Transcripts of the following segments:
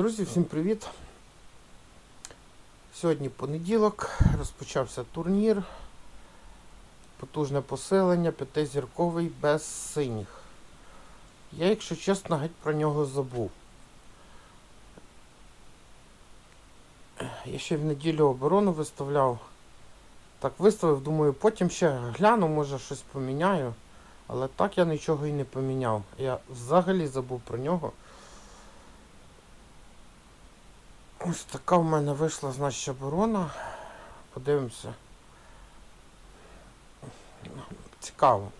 Друзі, всім привіт! Сьогодні понеділок, розпочався турнір. Потужне поселення, п'ятизірковий без синіх. Я, якщо чесно, геть про нього забув. Я ще в неділю оборону виставляв. Так виставив, думаю, потім ще гляну, може щось поміняю. Але так я нічого і не поміняв. Я взагалі забув про нього. Ось така в мене вийшла, значить, оборона. Подивимося. Цікаво.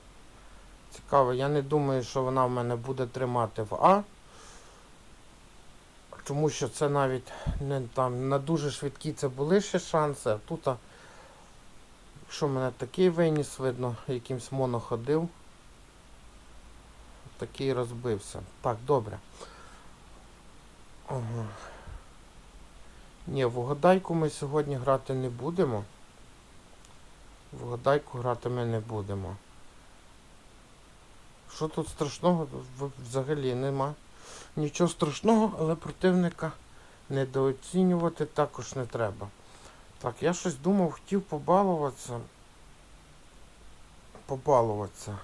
Цікаво. Я не думаю, що вона в мене буде тримати в А. Тому що це навіть не там на дуже швидкі це були ще шанси, а тут, якщо мене такий виніс, видно, якимсь моно ходив. Такий розбився. Так, добре. Ага. Ні, в угадайку ми сьогодні грати не будемо. В угадайку грати ми не будемо. Що тут страшного? Взагалі нема. Нічого страшного, але противника недооцінювати також не треба. Так, я щось думав, хотів побалуватися. Побалуватися.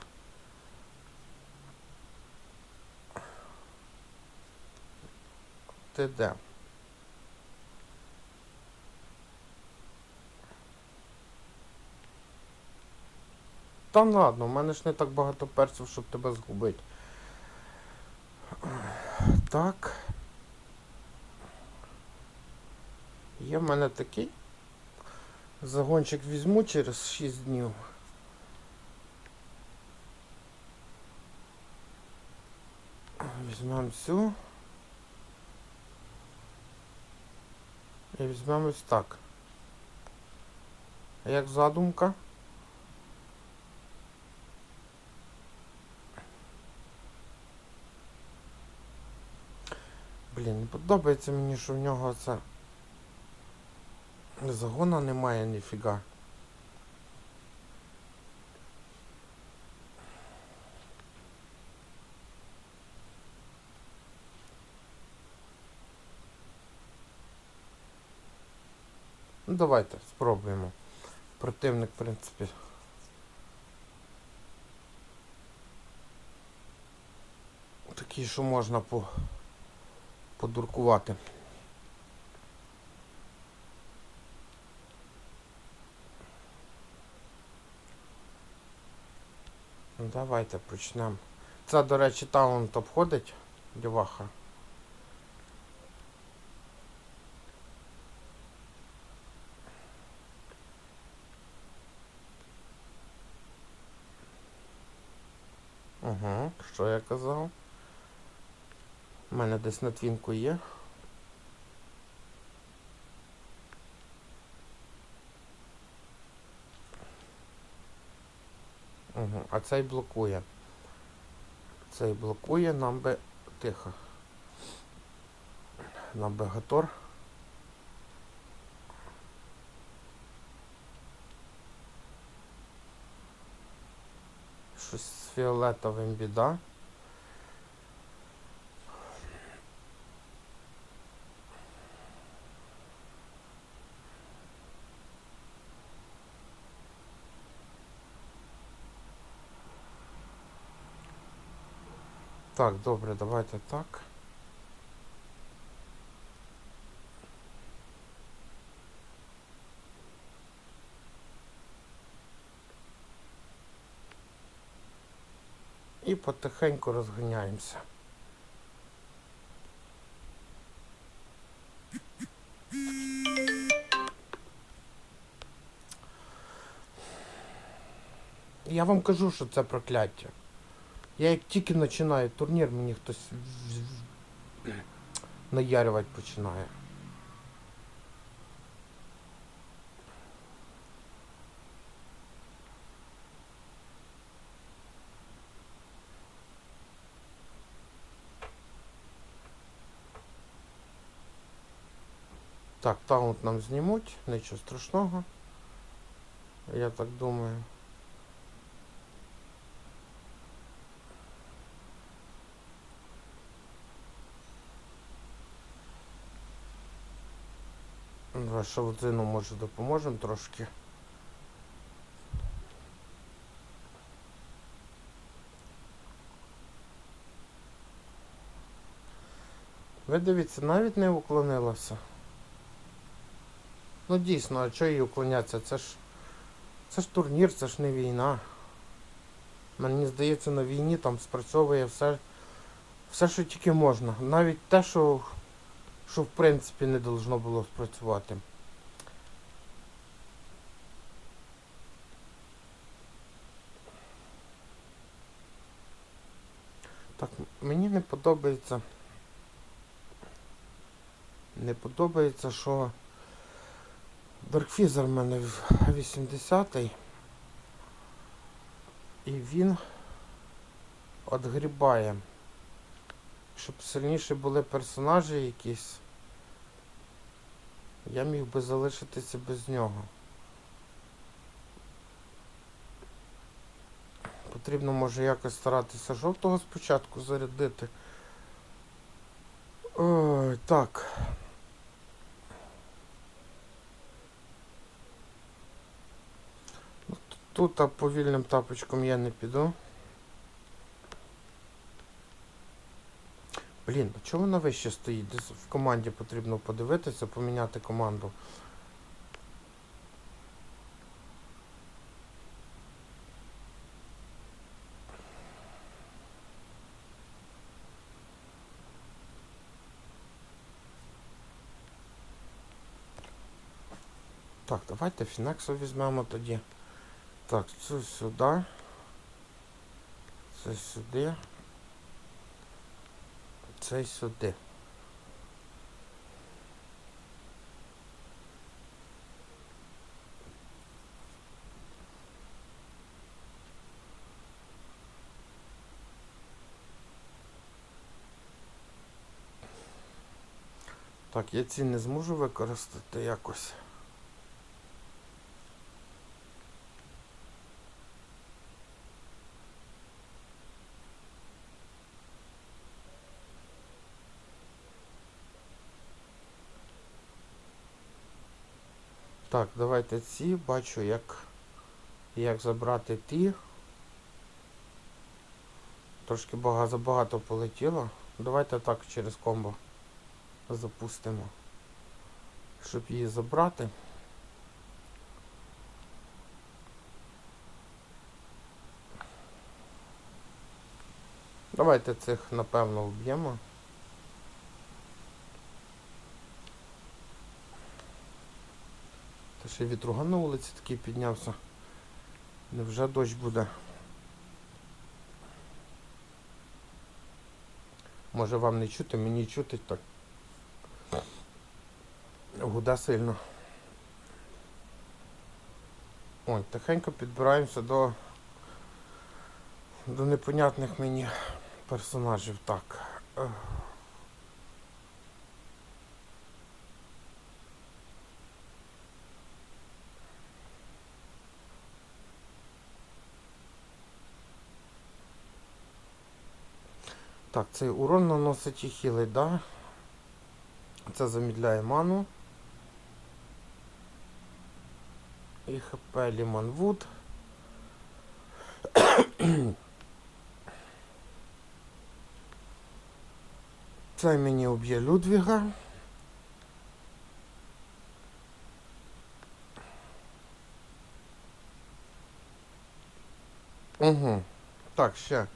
Ти де? Та ладно, в мене ж не так багато перців, щоб тебе згубити. Так. Є в мене такий. Загончик візьму через 6 днів. Візьмемо цю. І візьмемо ось так. Як задумка? Блін, не подобається мені, що в нього це загона немає ніфіга. Ну давайте спробуємо. Противник, в принципі. Такий, що можна по подуркувати. Ну, Давайте почнемо. Це, до речі, таунт обходить діваха. Угу, що я казав? У мене десь на твінку є. Угу. А цей блокує. Цей блокує, нам би тихо. Нам би гатор. Щось з фіолетовим біда. Так, добре, давайте так. І потихеньку розганяємося. Я вам кажу, що це прокляття. Я як тільки починаю турнір, мені хтось в- в- наярювати починає. Так, таунт нам знімуть, нічого страшного. Я так думаю. Давай шавутину може допоможемо трошки. Ви дивіться, навіть не уклонилася. Ну дійсно, а чого їй уклонятися? Це ж. Це ж турнір, це ж не війна. Мені здається, на війні там спрацьовує все, все, що тільки можна. Навіть те, що, що в принципі не должно було спрацювати. Так, м- мені не подобається. Не подобається, що Даркфізер в мене в 80-й. І він отгрібає. Щоб сильніші були персонажі якісь. Я міг би залишитися без нього. Потрібно може якось старатися жовтого спочатку зарядити. Ой, так. Ну, Тут а, повільним тапочком я не піду. Блін, а чого вона вище стоїть? Десь в команді потрібно подивитися, поміняти команду. Так, давайте Фінексу візьмемо тоді. Так, це сюди. Це сюди. Це сюди. Так, я ці не зможу використати якось. Так, давайте ці. Бачу, як, як забрати ті. Трошки бага, забагато полетіло. Давайте так через комбо запустимо. Щоб її забрати. Давайте цих напевно вб'ємо. Ще вітруган на вулиці такий піднявся. Невже дощ буде? Може вам не чути, мені чути так. Гуда сильно. Ой, тихенько підбираємося до до непонятних мені персонажів. Так. Так, цей урон наносить і хілить, да? Це замідляє ману. І ХП Ліман Вуд. Цей мені уб'є Людвіга. Угу. Так, ще.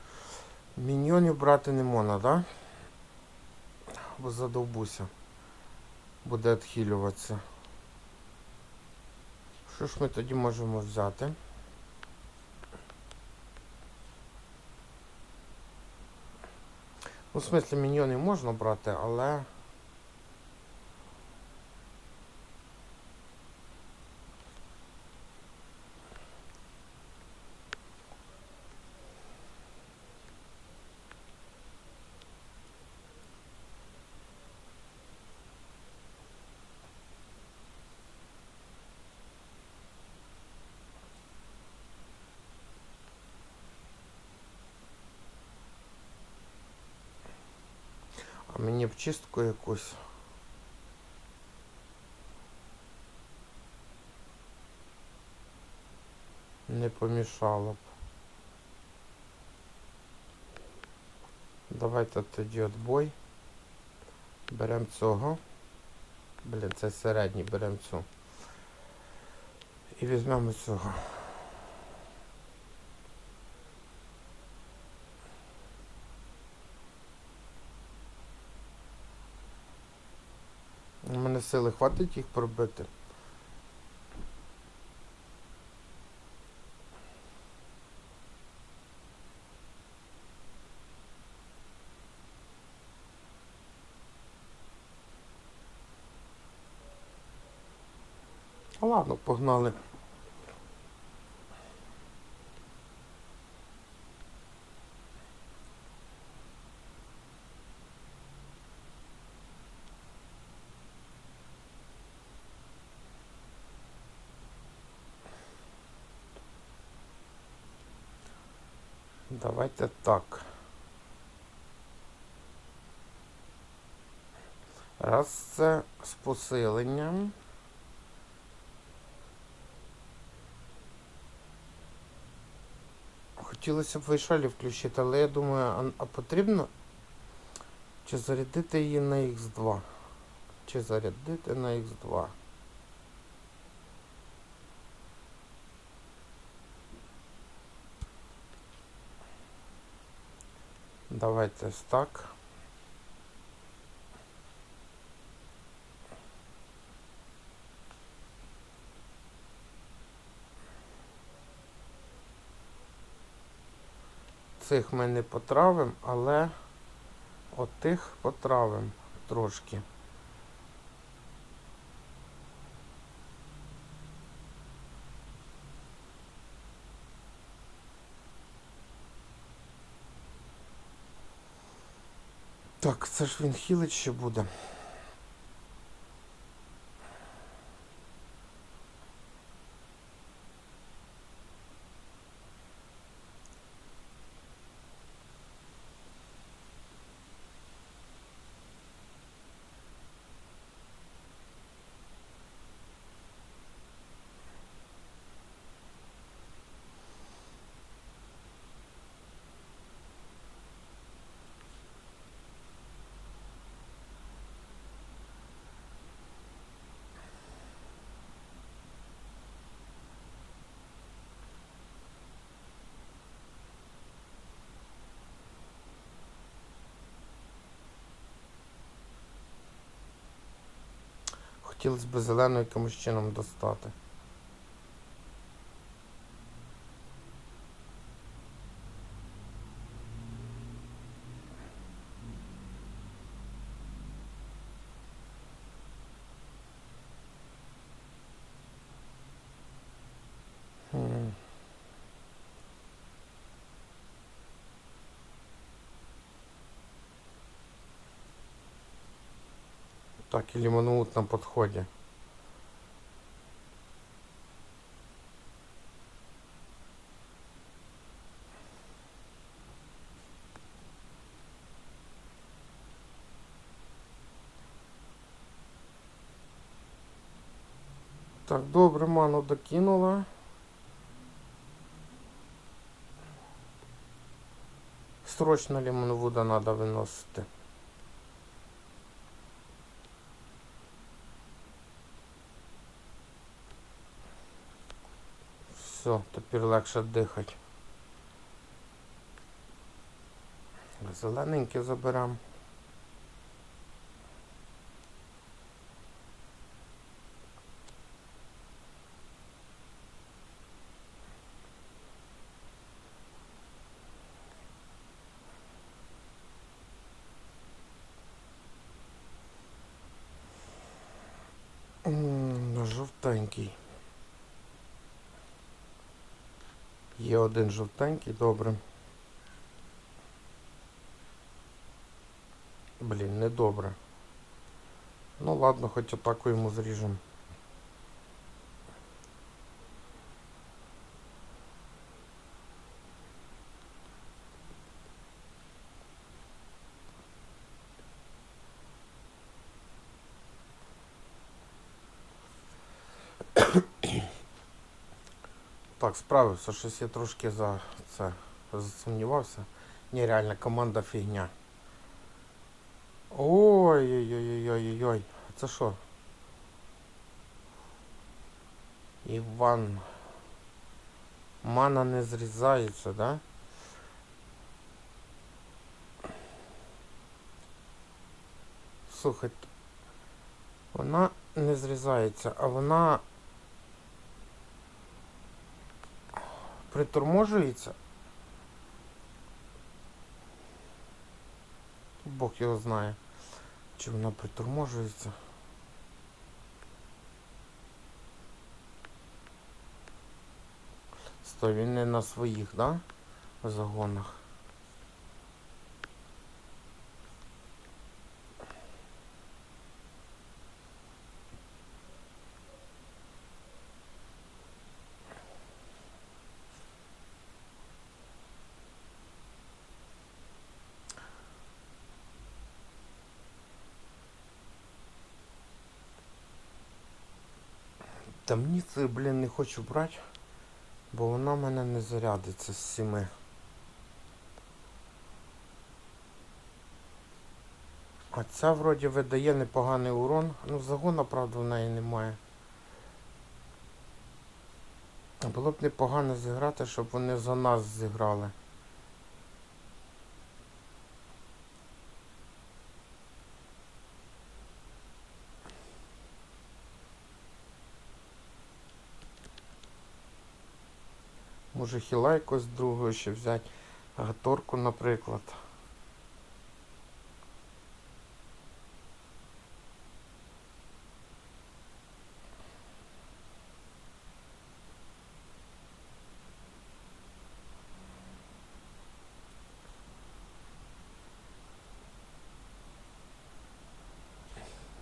Міньйонів брати не можна, да? Бо задовбуся. Буде відхилюватися. Що ж ми тоді можемо взяти? Ну, в смислі, міньйони можна брати, але... А мені б чистку якусь. Не помішало б. Давайте тоді отбой. Беремо цього. Блін, це середній, беремо цю. І візьмемо цього. Мене сили хватить їх пробити. А ладно, погнали. Давайте так. Раз це з посиленням. Хотілося б вайшалі включити, але я думаю, а, а потрібно чи зарядити її на Х2? Чи зарядити на Х2? Давайте так. Цих ми не потравимо, але отих потравимо трошки. Так, це ж він хілить ще буде. Хотілося б зелену якимось чином достати. Так, і лимонут на подході. Так, добре, ману докинула. Срочно лимоновуда надо виносити. Все, тепер легше дихати. Зелененьке заберемо. Жовтенький. Є один жовтенький, добре. Блін, не добре. Ну ладно, хоч атаку йому зріжемо. Так, справився, щось я трошки за це засумнівався. Ні, команда фігня. Ой-ой-ой-ой-ой-ой. Це що? Іван. Мана не зрізається, да? Слухайте. Вона не зрізається, а вона приторможується. Бог його знає, чи вона приторможується. Стой, він не на своїх, да? Загонах. Та мені блін, не хочу брати, бо вона в мене не зарядиться з сіми. А ця вроді видає непоганий урон. Ну, загона, правда, в неї немає. Було б непогано зіграти, щоб вони за нас зіграли. Може хіла якось другого ще взяти. Гаторку, наприклад.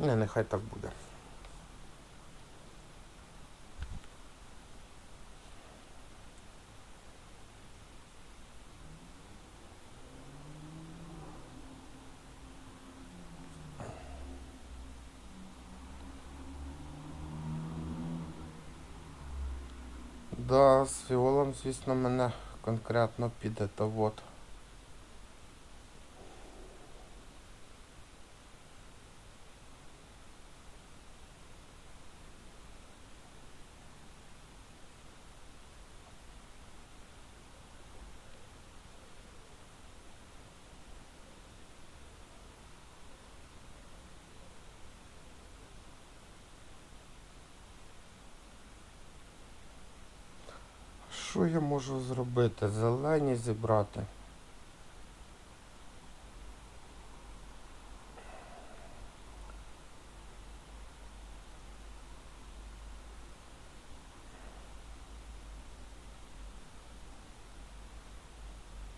Не, нехай так буде. Да, з фіолом, звісно, мене конкретно піде то вот. Що я можу зробити? Зелені зібрати.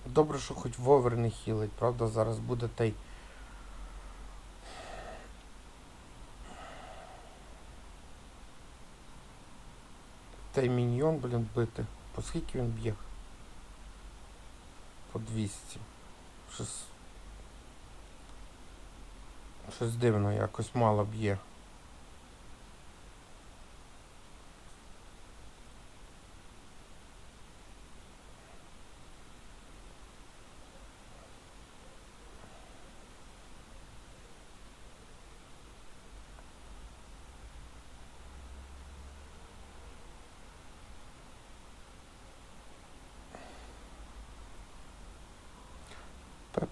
Добре, що хоч вовер не хілить, правда, зараз буде той. Той міньйон, блін, бити. По скільки він б'є? По 200. Щось. Щось дивно, якось мало б'є.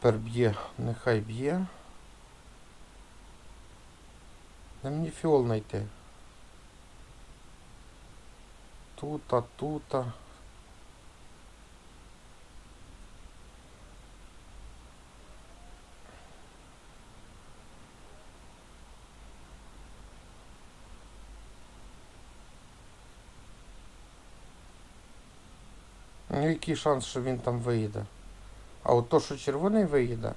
Пепер б'є, нехай б'є. Де мені фіол знайти? Тута, тута. Ну який шанс, що він там виїде? А от то, що червоний виїде.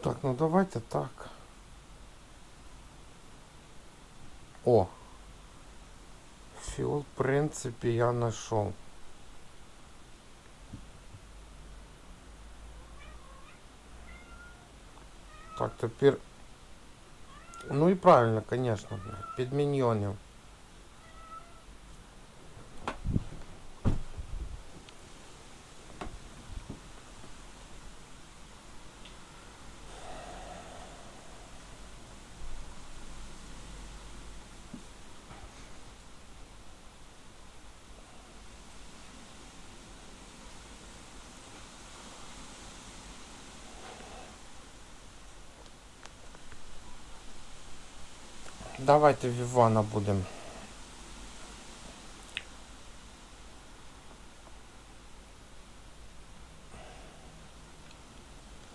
Так, ну давайте так. О! Фіол, в принципі, я знайшов. Так, тепер. Ну і правильно, конечно, блядь, під міньйонів. Давайте в Івана будемо.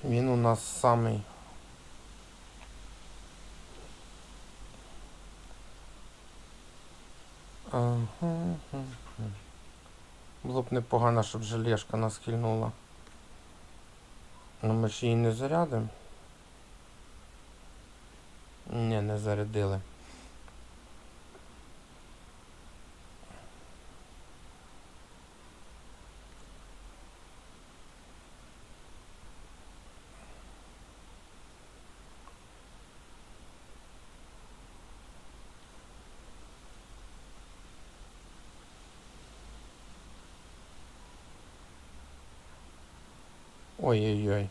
Він у нас самий. Ага. Було б непогано, щоб желешка нас хильнула. Ну ми ж її не зарядимо. Ні, не зарядили. Ой-ой-ой.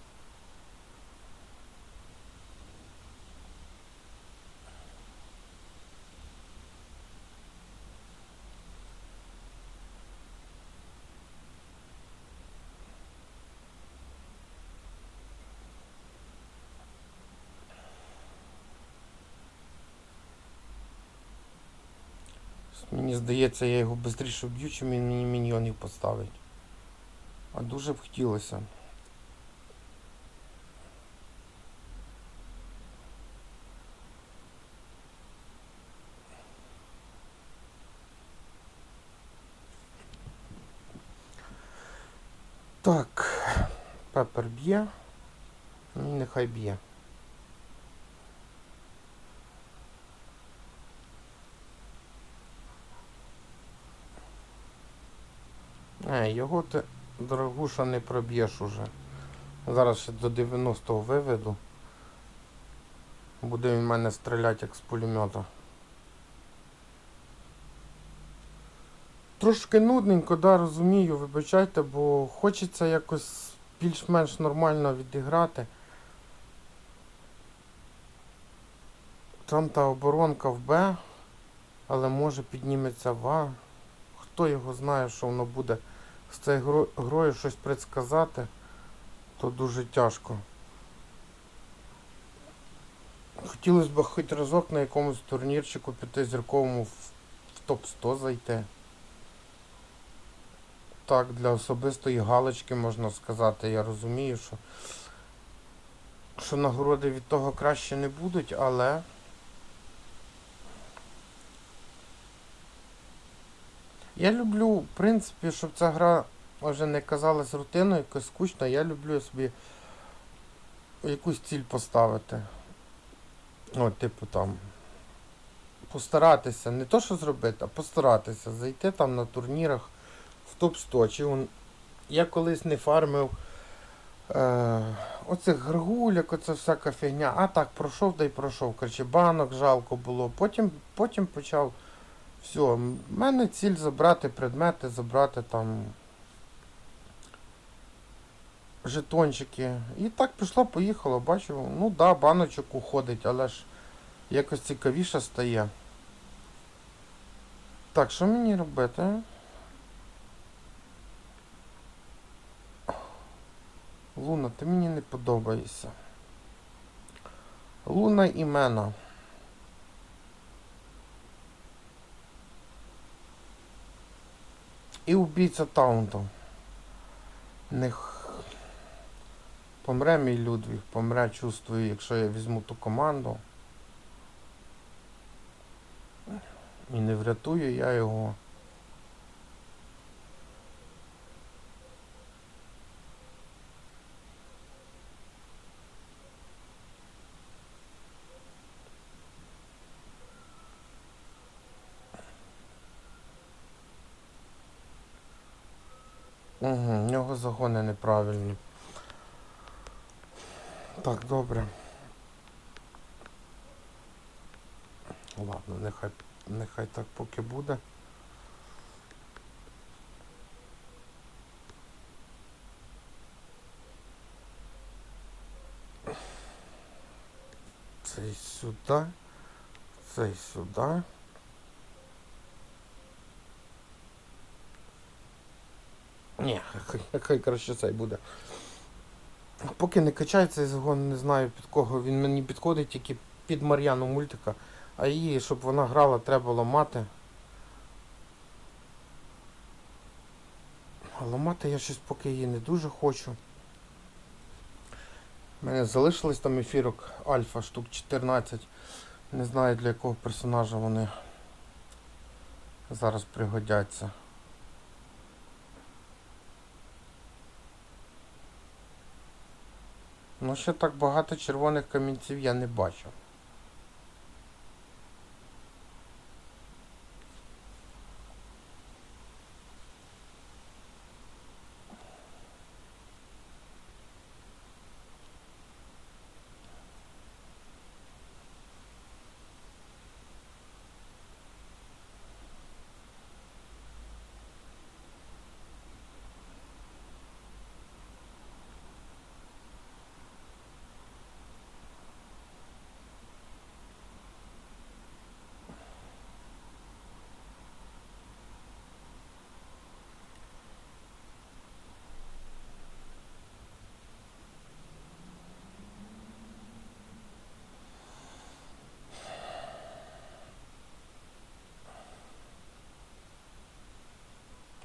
Мені здається, я його швидше вб'ю, чим він мені міньйонів поставить. А дуже б хотілося. Так, пепер б'є. Ну нехай б'є. Е, його ти, дорогуша, не проб'єш уже. Зараз ще до 90-го виведу. Буде він в мене стріляти як з пулемета. Трошки нудненько, да, розумію, вибачайте, бо хочеться якось більш-менш нормально відіграти. Там та оборонка в Б, але може підніметься в А. Хто його знає, що воно буде з цією грою щось предсказати, то дуже тяжко. Хотілося б хоч разок на якомусь турнірчику п'ятизірковому в, в топ-100 зайти. Так, для особистої галочки можна сказати. Я розумію, що, що нагороди від того краще не будуть, але. Я люблю, в принципі, щоб ця гра вже не казалась рутиною, якось скучно, я люблю собі якусь ціль поставити. От, типу там. Постаратися, не то що зробити, а постаратися. Зайти там на турнірах в топ-100. Чи он... Я колись не фармив е... оцих гаргуляк, оце всяка фігня. А так, пройшов да й пройшов. Короче, банок жалко було. Потім, потім почав. Все, в мене ціль забрати предмети, забрати там жетончики. І так пішло, поїхало, бачу, ну да, баночок уходить, але ж якось цікавіше стає. Так, що мені робити? Луна, ти мені не подобаєшся. Луна і Мена. І убійця Таунту. Нех... Помре мій Людвіг, помре, чувствую, якщо я візьму ту команду. І не врятую я його. Угу, в нього загони неправильні. Так, добре. Ладно, нехай, нехай так поки буде. Цей сюди, цей сюди. Ні, хай, краще цей буде. Поки не качає цей загон, не знаю під кого. Він мені підходить тільки під Мар'яну мультика. А її, щоб вона грала, треба ламати. А ламати я щось поки її не дуже хочу. У мене залишилось там ефірок Альфа штук 14. Не знаю для якого персонажа вони зараз пригодяться. Ну, ще так багато червоних камінців я не бачу.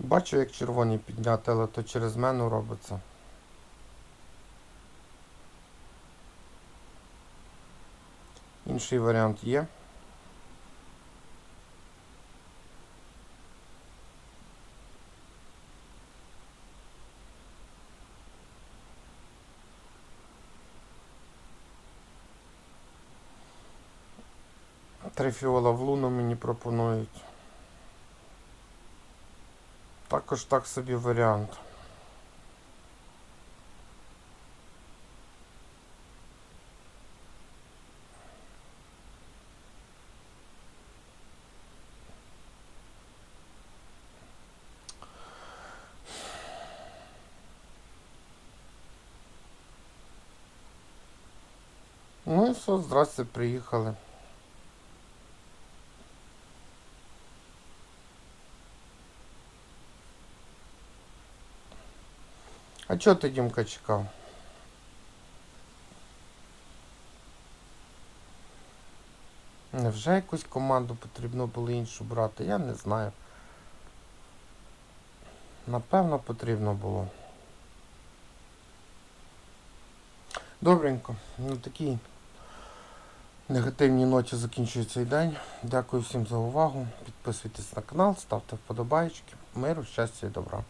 Бачу, як червоні підняти, але то через мене робиться. Інший варіант є. Три фіола в луну мені пропонують. Також так собі варіант. Ну і все, здрасте, приїхали. А чого ти, Дімка, чекав? Невже якусь команду потрібно було іншу брати? Я не знаю. Напевно, потрібно було. Добренько. На такій негативній ноті закінчується цей день. Дякую всім за увагу. Підписуйтесь на канал, ставте вподобайки. Миру, щастя і добра.